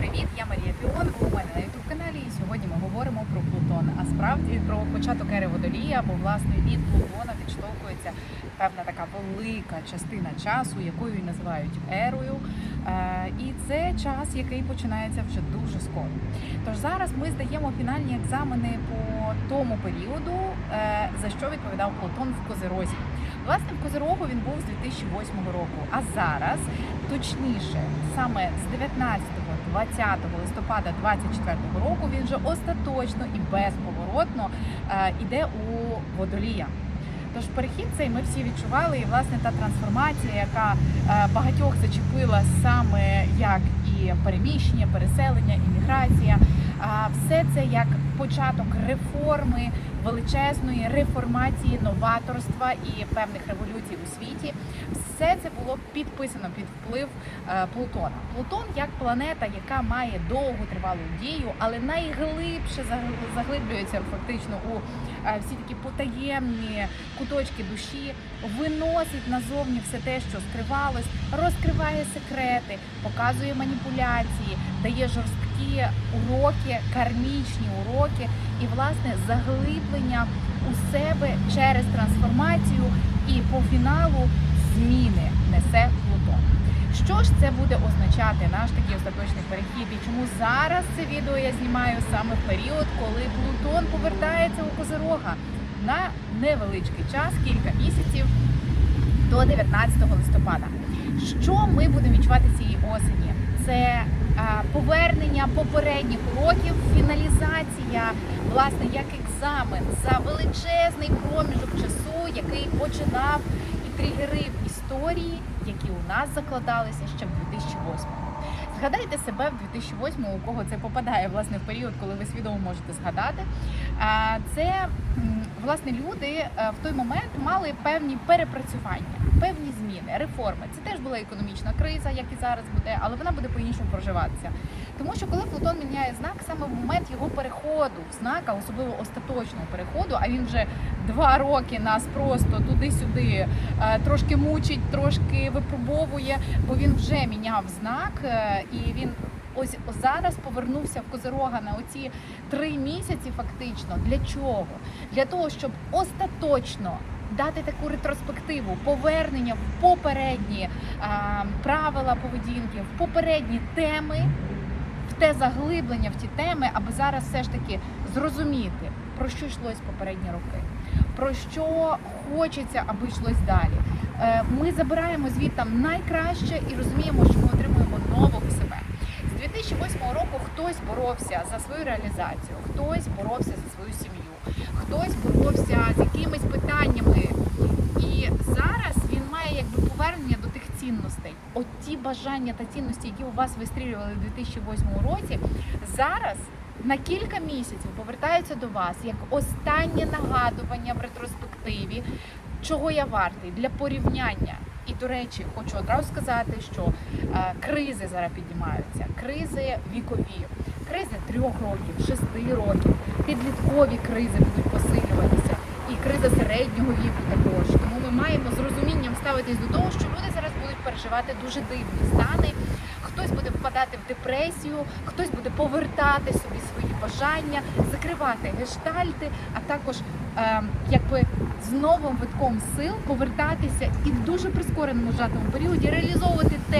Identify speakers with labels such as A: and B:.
A: привіт! Я Марія Піон. Ви у мене на youtube каналі. І сьогодні ми говоримо про Плутон. А справді про початок ери водолія, бо власне від Плутона відштовхується певна така велика частина часу, якою і називають ерою. Е, І це час, який починається вже дуже скоро. Тож зараз ми здаємо фінальні екзамени по тому періоду, е, за що відповідав Плутон в Козирозі. Власне, в Козирогу він був з 2008 року. А зараз, точніше, саме з 19-20 листопада 24 року, він вже остаточно і безповоротно е, іде у водолія. Тож перехід цей ми всі відчували, і власне та трансформація, яка е, багатьох зачепила саме як і переміщення, переселення, імміграція. Все це як початок реформи, величезної реформації, новаторства і певних революцій у світі. Все це було підписано під вплив е, Плутона. Плутон як планета, яка має довгу тривалу дію, але найглибше загл- заглиблюється фактично у е, всі такі потаємні куточки душі, виносить назовні все те, що скривалось, розкриває секрети, показує маніпуляції, дає жорсткі уроки, кармічні уроки і власне заглиблення у себе через трансформацію і по фіналу зміни несе Плутон. Що ж це буде означати наш такий остаточний перехід? І чому зараз це відео я знімаю саме в період, коли Плутон повертається у Козирога на невеличкий час, кілька місяців до 19 листопада. Що ми будемо відчувати цієї осені? Це повернення попередніх уроків, фіналізація, власне, як екзамен за величезний проміжок часу, який починав і тригерив історії, які у нас закладалися ще в 2008 Згадайте себе в 2008 у кого це попадає власне в період, коли ви свідомо можете згадати. Це власне люди е, в той момент мали певні перепрацювання, певні зміни, реформи. Це теж була економічна криза, як і зараз буде, але вона буде по-іншому проживатися. Тому що коли Плутон міняє знак, саме в момент його переходу в знак, особливо остаточного переходу, а він вже два роки нас просто туди-сюди е, трошки мучить, трошки випробовує, бо він вже міняв знак, е, і він ось зараз повернувся в Козирога на оці три місяці. Фактично для чого? Для того, щоб остаточно. Дати таку ретроспективу, повернення в попередні а, правила поведінки, в попередні теми, в те заглиблення в ті теми, аби зараз все ж таки зрозуміти, про що йшлось попередні роки, про що хочеться, аби йшлось далі. Е, Ми забираємо звідтам найкраще і розуміємо, що ми отримуємо нового себе. З 2008 року хтось боровся за свою реалізацію, хтось боровся за свою сім'ю, хтось боровся з якимись питаннями. І зараз він має якби повернення до тих цінностей. От ті бажання та цінності, які у вас вистрілювали в 2008 році, зараз на кілька місяців повертаються до вас як останнє нагадування в ретроспективі, чого я вартий для порівняння. І до речі, хочу одразу сказати, що е, кризи зараз піднімаються, кризи вікові, кризи трьох років, шести років, підліткові кризи будуть посилюватися, і криза середнього віку також. Тому ми маємо з розумінням ставитись до того, що люди зараз будуть переживати дуже дивні стани. Хтось буде впадати в депресію, хтось буде повертати собі свої бажання, закривати гештальти, а також е, якби з новим витком сил повертатися і в дуже прискореному жатому періоді реалізовувати те.